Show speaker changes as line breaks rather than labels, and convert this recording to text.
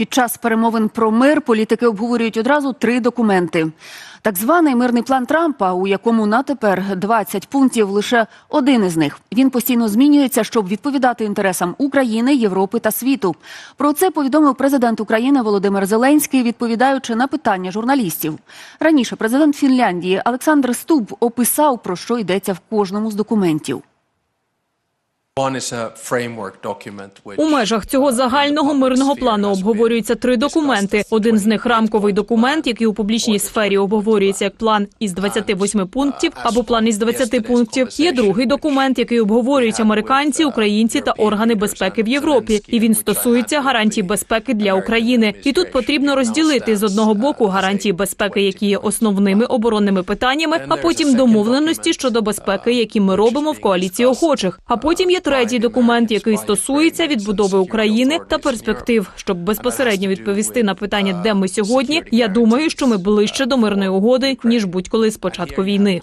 Під час перемовин про мир політики обговорюють одразу три документи. Так званий мирний план Трампа, у якому на тепер 20 пунктів, лише один із них. Він постійно змінюється, щоб відповідати інтересам України, Європи та світу. Про це повідомив президент України Володимир Зеленський, відповідаючи на питання журналістів. Раніше президент Фінляндії Олександр Стуб описав, про що йдеться в кожному з документів.
У межах цього загального мирного плану обговорюються три документи. Один з них рамковий документ, який у публічній сфері обговорюється як план із 28 пунктів або план із 20 пунктів. Є другий документ, який обговорюють американці, українці та органи безпеки в Європі. І він стосується гарантій безпеки для України. І тут потрібно розділити з одного боку гарантії безпеки, які є основними оборонними питаннями, а потім домовленості щодо безпеки, які ми робимо в коаліції охочих. А потім є третій документ, який стосується відбудови України та перспектив. Щоб безпосередньо відповісти на питання, де ми сьогодні. Я думаю, що ми ближче до мирної угоди ніж будь-коли з початку війни.